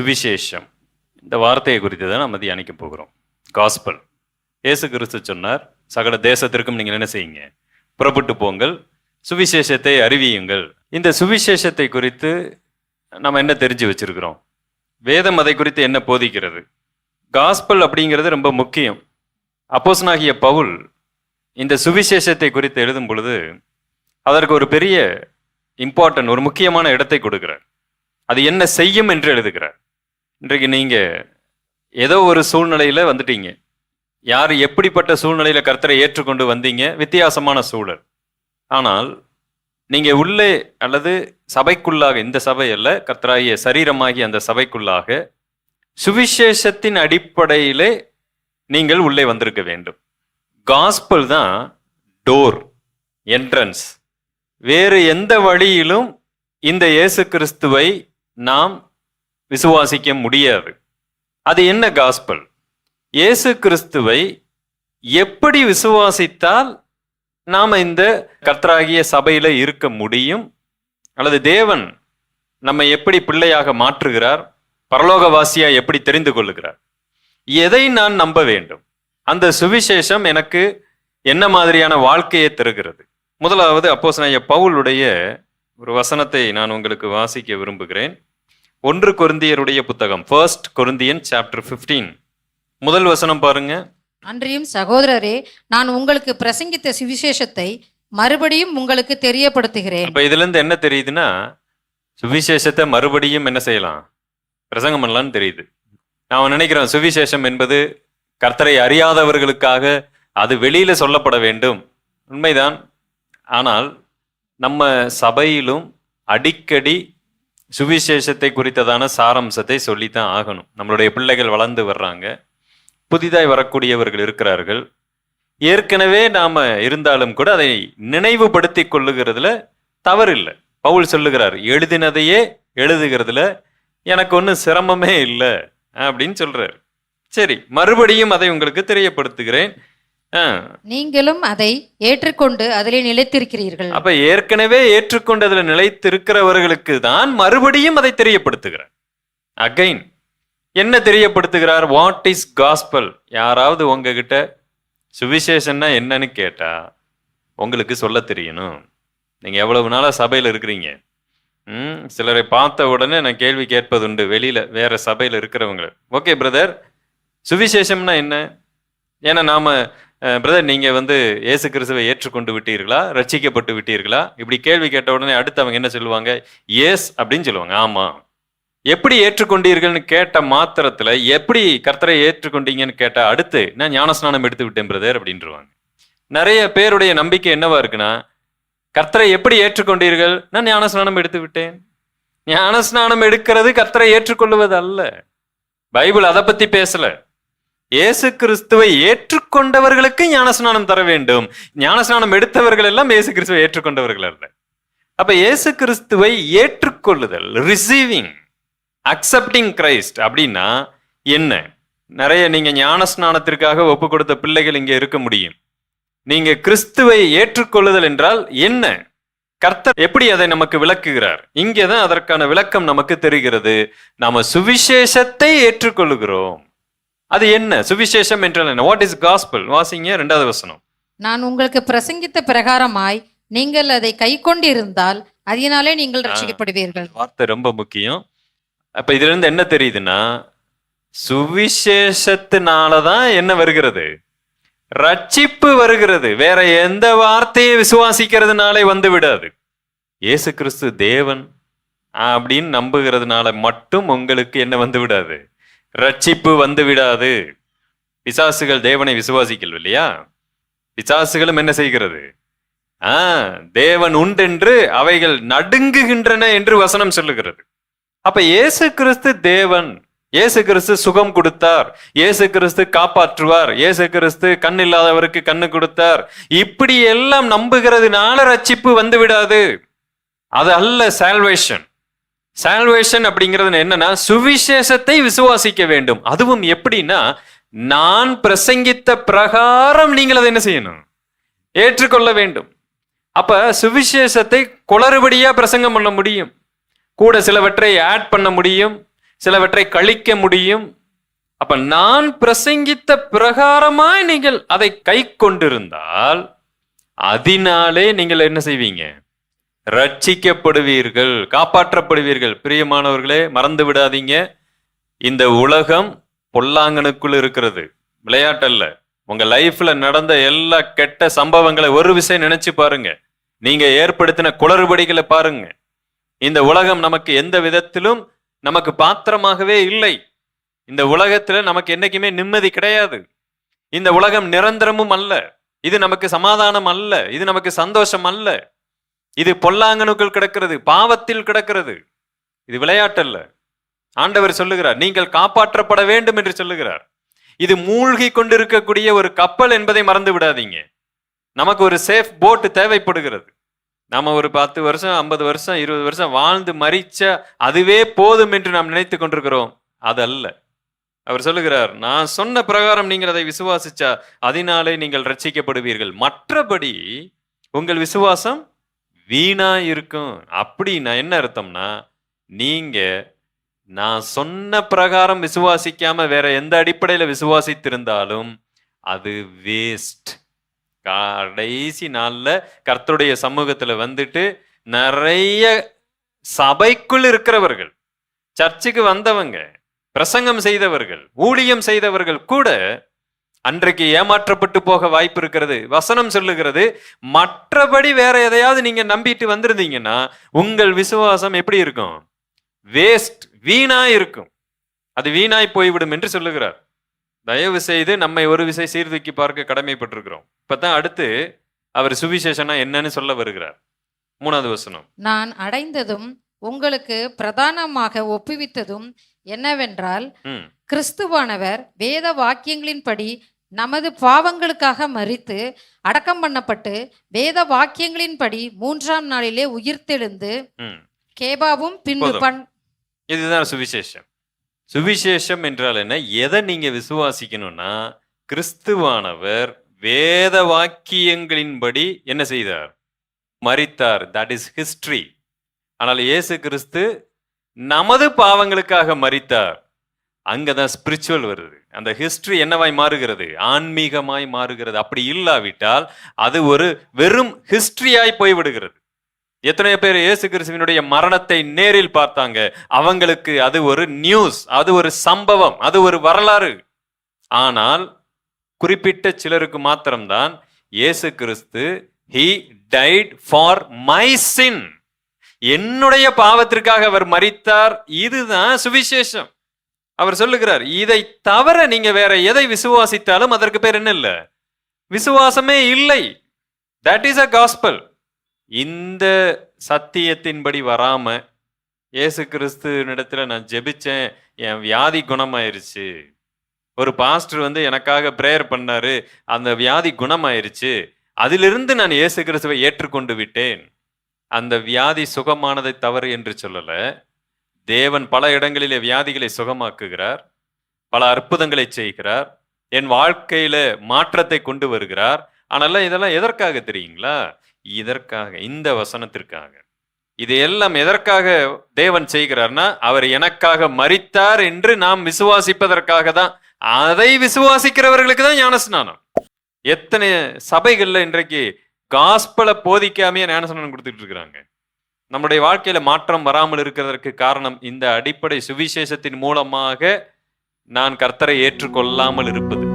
சுவிசேஷம். இந்த வார்த்தையை குறித்து தான் நம்ம தியானிக்க போகிறோம். காஸ்பல் இயேசு கிறிஸ்து சொன்னார் சகல தேசத்திற்கும் நீங்கள் என்ன செய்யுங்க? புறப்பட்டு போங்கள் சுவிசேஷத்தை அறிவியுங்கள். இந்த சுவிசேஷத்தை குறித்து நம்ம என்ன தெரிஞ்சு வச்சிருக்கிறோம்? வேதம் அதை குறித்து என்ன போதிக்கிறது? காஸ்பல் அப்படிங்கிறது ரொம்ப முக்கியம். அப்போஸ்னாகிய பவுல் இந்த சுவிசேஷத்தை குறித்து எழுதும் பொழுது அதற்கு ஒரு பெரிய இம்பார்ட்டன்ட் ஒரு முக்கியமான இடத்தை கொடுக்கிறார். அது என்ன செய்யும் என்று எழுதுகிறார். இன்றைக்கு நீங்கள் ஏதோ ஒரு சூழ்நிலையில் வந்துட்டீங்க. யார் எப்படிப்பட்ட சூழ்நிலையில் கர்த்தரை ஏற்றுக்கொண்டு வந்தீங்க? வித்தியாசமான சூழல். ஆனால் நீங்கள் உள்ளே அல்லது சபைக்குள்ளாக இந்த சபையில் கர்த்தராகிய சரீரமாகிய அந்த சபைக்குள்ளாக சுவிசேஷத்தின் அடிப்படையிலே நீங்கள் உள்ளே வந்திருக்க வேண்டும். காஸ்பல் தான் டோர் என்ட்ரன்ஸ் வேறு எந்த வழியிலும் இந்த இயேசு கிறிஸ்துவை நாம் விசுவாசிக்க முடியாது. அது என்ன காஸ்பல் இயேசு கிறிஸ்துவை எப்படி விசுவாசித்தால் நாம் இந்த கர்த்தராகிய சபையில் இருக்க முடியும்? அல்லது தேவன் நம்ம எப்படி பிள்ளையாக மாற்றுகிறார்? பரலோகவாசியாக எப்படி தெரிந்து கொள்ளுகிறார்? எதை நான் நம்ப வேண்டும்? அந்த சுவிசேஷம் எனக்கு என்ன மாதிரியான வாழ்க்கையை தருகிறது? முதலாவது அப்போஸ் நான் பவுலுடைய ஒரு வசனத்தை நான் உங்களுக்கு வாசிக்க விரும்புகிறேன். ஒன்று கொருந்தியருடைய புத்தகம் ஃபர்ஸ்ட் கொருந்தியன் சாப்டர் 15 முதல் வசனம் பாருங்க. அன்றியும் சகோதரரே நான் உங்களுக்கு பிரசங்கித்த சுவிசேஷத்தை மறுபடியும் உங்களுக்கு தெரியப்படுத்துகிறேன். அப்ப இதுல இருந்து என்ன தெரியுதுன்னா சுவிசேஷத்தை மறுபடியும் என்ன செய்யலாம்? பிரசங்கம் பண்ணலாம்னு தெரியுது. நான் நினைக்கிறேன் சுவிசேஷம் என்பது கர்த்தரை அறியாதவர்களுக்காக அது வெளியில சொல்லப்பட வேண்டும். உண்மைதான். ஆனால் நம்ம சபையிலும் அடிக்கடி சுவிசேஷத்தை குறித்ததான சாரம்சத்தை சொல்லித்தான் ஆகணும். நம்மளுடைய பிள்ளைகள் வளர்ந்து வர்றாங்க. புதிதாய் வரக்கூடியவர்கள் இருக்கிறார்கள். ஏற்கனவே நாம இருந்தாலும் கூட அதை நினைவுபடுத்தி கொள்ளுகிறதுல தவறில்லை. பவுல் சொல்லுகிறார் எழுதினதையே எழுதுகிறதுல எனக்கு ஒன்றும் சிரமமே இல்லை அப்படின்னு சொல்றாரு. சரி மறுபடியும் அதை உங்களுக்கு தெரியப்படுத்துகிறேன். நீங்களும் அதை ஏற்றுக்கொண்டு அதிலே நிலைத்திருக்கிறீர்கள். அப்ப ஏற்கனவே ஏற்றுக்கொண்டதுல நிலைத்திருக்கிறவர்களுக்கு தான் மறுபடியும் அதை தெரியப்படுத்துகிறார். அகைன் என்ன தெரியப்படுத்துகிறார்? வாட் இஸ் காஸ்பல் யாராவது உங்ககிட்ட சுவிசேஷன்னா என்னன்னு கேட்டா உங்களுக்கு சொல்ல தெரியணும். நீங்க எவ்வளவு நாளா சபையில இருக்கிறீங்க? ம் சிலரை பார்த்த உடனே நான் கேள்வி கேட்பதுண்டு. வெளியில வேற சபையில இருக்கிறவங்க ஓகே பிரதர் சுவிசேஷம்னா என்ன? ஏன்னா நாம பிரதர் நீங்கள் வந்து இயேசு கிறிஸ்துவை ஏற்றுக்கொண்டு விட்டீர்களா? ரட்சிக்கப்பட்டு விட்டீர்களா? இப்படி கேள்வி கேட்ட உடனே அடுத்து அவங்க என்ன சொல்லுவாங்க? எஸ் அப்படின்னு சொல்லுவாங்க. ஆமாம் எப்படி ஏற்றுக்கொண்டீர்கள்னு கேட்ட மாத்திரத்தில் எப்படி கர்த்தரை ஏற்றுக்கொண்டீங்கன்னு கேட்டால் அடுத்து நான் ஞானஸ்நானம் எடுத்து விட்டேன் பிரதர் அப்படின்றவாங்க. நிறைய பேருடைய நம்பிக்கை என்னவா இருக்குன்னா கர்த்தரை எப்படி ஏற்றுக்கொண்டீர்கள்? நான் ஞானஸ்நானம் எடுத்து விட்டேன். ஞானஸ்நானம் எடுக்கிறது கர்த்தரை ஏற்றுக்கொள்வது அல்ல பைபிள் அதை பற்றி பேசலை. இயேசு கிறிஸ்துவை ஏற்றுக்கொண்டவர்களுக்கு ஞானஸ்நானம் தர வேண்டும். ஞானஸ்நானம் எடுத்தவர்கள் எல்லாம் இயேசு கிறிஸ்துவை ஏற்றுக்கொண்டவர்கள் அல்ல. அப்ப இயேசு கிறிஸ்துவை ஏற்றுக்கொள்ளுதல் ரிசீவிங் அக்செப்டிங் கிரைஸ்ட் அப்படின்னா என்ன? நிறைய நீங்க ஞானஸ்நானத்திற்காக ஒப்பு கொடுத்த பிள்ளைகள் இங்கே இருக்க முடியும். நீங்க கிறிஸ்துவை ஏற்றுக்கொள்ளுதல் என்றால் என்ன? கர்த்தர் எப்படி அதை நமக்கு விளக்குகிறார்? இங்கேதான் அதற்கான விளக்கம் நமக்கு தெரிகிறது. நாம சுவிசேஷத்தை ஏற்றுக்கொள்ளுகிறோம். அது என்ன? சுவிசேஷம் என்றால் என்ன? வாட் இஸ் காஸ்பல் வாசிங்க ரெண்டாவது வசனம். நான் உங்களுக்கு பிரசங்கித்த பிரகாரமாய் நீங்கள் அதை கை கொண்டிருந்தால் அதனாலே நீங்கள் ரட்சிக்கப்படுவீர்கள். வார்த்தை ரொம்ப முக்கியம். அப்ப இதுல இருந்து என்ன தெரியுதுன்னா சுவிசேஷத்தினாலதான் என்ன வருகிறது? ரட்சிப்பு வருகிறது. வேற எந்த வார்த்தையை விசுவாசிக்கிறதுனாலே வந்து விடாது. இயேசு கிறிஸ்து தேவன் அப்படின்னு நம்புகிறதுனால மட்டும் உங்களுக்கு என்ன வந்து விடாது. ரட்சிப்பு வந்து விடாது. பிசாசுகள் தேவனை விசுவாசிக்கல் இல்லையா பிசாசுகளும் என்ன செய்கிறது? ஆ தேவன் உண்டென்று அவைகள் நடுங்குகின்றன என்று வசனம் சொல்லுகிறது. அப்ப இயேசு கிறிஸ்து தேவன் இயேசு கிறிஸ்து சுகம் கொடுத்தார் இயேசு கிறிஸ்து காப்பாற்றுவார் இயேசு கிறிஸ்து கண் இல்லாதவருக்கு கண்ணு கொடுத்தார். இப்படி எல்லாம் நம்புகிறதுனால ரட்சிப்பு வந்து விடாது. அது அல்ல சால்வேஷன் சால்வேஷன் அப்படிங்கிறது என்னன்னா சுவிசேஷத்தை விசுவாசிக்க வேண்டும். அதுவும் எப்படின்னா நான் பிரசங்கித்த பிரகாரம் நீங்கள் அதை என்ன செய்யணும்? ஏற்றுக்கொள்ள வேண்டும். அப்ப சுவிசேஷத்தை குளறுபடியா பிரசங்கம் பண்ண முடியும். கூட சிலவற்றை ஆட் பண்ண முடியும். சிலவற்றை கழிக்க முடியும். அப்ப நான் பிரசங்கித்த பிரகாரமாய் நீங்கள் அதை கை கொண்டிருந்தால் அதனாலே நீங்கள் என்ன செய்வீங்க? ரட்சிக்கப்படுவீர்கள் காப்பாற்றப்படுவீர்கள். பிரியமானவர்களே மறந்து விடாதீங்க. இந்த உலகம் பொல்லாங்கனுக்குள் இருக்கிறது. விளையாட்டல்ல. உங்க லைஃப்ல நடந்த எல்லா கெட்ட சம்பவங்களை ஒரு விஷயம் நினைச்சு பாருங்க. நீங்க ஏற்படுத்தின குளறுபடிகளை பாருங்க. இந்த உலகம் நமக்கு எந்த விதத்திலும் நமக்கு பாத்திரமாகவே இல்லை. இந்த உலகத்துல நமக்கு என்னைக்குமே நிம்மதி கிடையாது. இந்த உலகம் நிரந்தரமும் அல்ல. இது நமக்கு சமாதானம் அல்ல. இது நமக்கு சந்தோஷம் அல்ல. இது பொல்லாங்கனுக்குள் கிடக்கிறது பாவத்தில் கிடக்கிறது. இது விளையாட்டல்ல. ஆண்டவர் சொல்லுகிறார் நீங்கள் காப்பாற்றப்பட வேண்டும் என்று சொல்லுகிறார். இது மூழ்கி கொண்டிருக்கக்கூடிய ஒரு கப்பல் என்பதை மறந்து விடாதீங்க. நமக்கு ஒரு சேஃப் போட்டு தேவைப்படுகிறது. நம்ம ஒரு பத்து வருஷம் ஐம்பது வருஷம் இருபது வருஷம் வாழ்ந்து மறிச்ச அதுவே போதும் என்று நாம் நினைத்து கொண்டிருக்கிறோம். அதல்ல. அவர் சொல்லுகிறார் நான் சொன்ன பிரகாரம் நீங்கள் அதை விசுவாசிச்சா அதனாலே நீங்கள் ரட்சிக்கப்படுவீர்கள் மற்றபடி உங்கள் விசுவாசம் வீணா இருக்கும். அப்படின்னா என்ன அர்த்தம்னா நீங்க நான் சொன்ன பிரகாரம் விசுவாசிக்காம வேற எந்த அடிப்படையில விசுவாசித்திருந்தாலும் அது வேஸ்ட் கடைசி நாள்ல கர்த்தருடைய சமூகத்துல வந்துட்டு நிறைய சபைக்குள் இருக்கிறவர்கள் சர்ச்சுக்கு வந்தவங்க பிரசங்கம் செய்தவர்கள் ஊழியம் செய்தவர்கள் கூட அன்றைக்கு ஏமாற்றப்பட்டு போக வாய்ப்பு இருக்கிறது. வசனம் சொல்லுகிறது மற்றபடி வேற எதையாவது நீங்க நம்பிட்டு வந்திருந்தீங்கன்னா உங்கள் விசுவாசம் எப்படி இருக்கும்? வேஸ்ட் வீணா இருக்கும். அது வீணாய் போய்விடும் என்று சொல்லுகிறார். தயவு செய்து நம்மை ஒரு விசை சீர்தூக்கி பார்க்க கடமைப்பட்டிருக்கிறோம். இப்பதான் அடுத்து அவர் சுவிசேஷனா என்னன்னு சொல்ல வருகிறார். மூணாவது வசனம். நான் அடைந்ததும் உங்களுக்கு பிரதானமாக ஒப்புவித்ததும் என்னவென்றால் ம். கிறிஸ்துவானவர் வேத வாக்கியங்களின்படி நமது பாவங்களுக்காக மரித்து அடக்கம் பண்ணப்பட்டு வேத வாக்கியங்களின்படி மூன்றாம் நாளிலே உயிர்த்தெழுந்து ம். கேபாவும் பின்பு. பண் இதுதான் சுவிசேஷம். சுவிசேஷம் என்றால் என்ன? எதை நீங்க விசுவாசிக்கணும்னா கிறிஸ்துவானவர் வேத வாக்கியங்களின்படி என்ன செய்தார்? மரித்தார் தட் இஸ் ஹிஸ்டரி ஆனால் இயேசு கிறிஸ்து நமது பாவங்களுக்காக மரித்தார். அங்கதான் ஸ்பிரிச்சுவல் வருது. அந்த ஹிஸ்டரி என்னவாய் மாறுகிறது? ஆன்மீகமாய் மாறுகிறது. அப்படி இல்லாவிட்டால் அது ஒரு வெறும் ஹிஸ்டரியாய் போய்விடுகிறது. எத்தனையோ பேர் இயேசு கிறிஸ்துவினுடைய மரணத்தை நேரில் பார்த்தாங்க. அவங்களுக்கு அது ஒரு நியூஸ் அது ஒரு சம்பவம் அது ஒரு வரலாறு. ஆனால் குறிப்பிட்ட சிலருக்கு மாத்திரம்தான் இயேசு கிறிஸ்து he died for my sin என்னுடைய பாவத்திற்காக அவர் மறித்தார் இதுதான் சுவிசேஷம். அவர் சொல்லுகிறார் இதை தவிர நீங்க வேற எதை விசுவாசித்தாலும் அதற்கு பேர் என்ன இல்லை? விசுவாசமே இல்லை. தட் இஸ் அ காஸ்பல் இந்த சத்தியத்தின்படி வராம இயேசு கிறிஸ்துவினிடத்துல நான் ஜெபிச்சேன் என் வியாதி குணமாயிருச்சு. ஒரு பாஸ்டர் வந்து எனக்காக பிரேயர் பண்ணாரு அந்த வியாதி குணமாயிருச்சு. அதிலிருந்து நான் இயேசு கிறிஸ்துவை ஏற்றுக்கொண்டு விட்டேன். அந்த வியாதி சுகமானதை தவறு என்று சொல்லல. தேவன் பல இடங்களிலே வியாதிகளை சுகமாக்குகிறார். பல அற்புதங்களை செய்கிறார். என் வாழ்க்கையில மாற்றத்தை கொண்டு வருகிறார். ஆனால் இதெல்லாம் எதற்காக தெரியுங்களா? இதற்காக இந்த வசனத்திற்காக. இது எல்லாம் எதற்காக தேவன் செய்கிறார்னா அவர் எனக்காக மறித்தார் என்று நாம் விசுவாசிப்பதற்காக தான். அதை விசுவாசிக்கிறவர்களுக்கு தான் ஞானஸ்நானம். எத்தனை சபைகள்ல இன்றைக்கு காஸ்பலை போதிக்காமையே ஞானஸ்நானம் கொடுத்துட்டு இருக்கிறாங்க நம்முடைய வாழ்க்கையில மாற்றம் வராமல் இருக்கிறதற்கு காரணம் இந்த அடிப்படை சுவிசேஷத்தின் மூலமாக நான் கர்த்தரை ஏற்றுக்கொள்ளாமல் இருப்பது.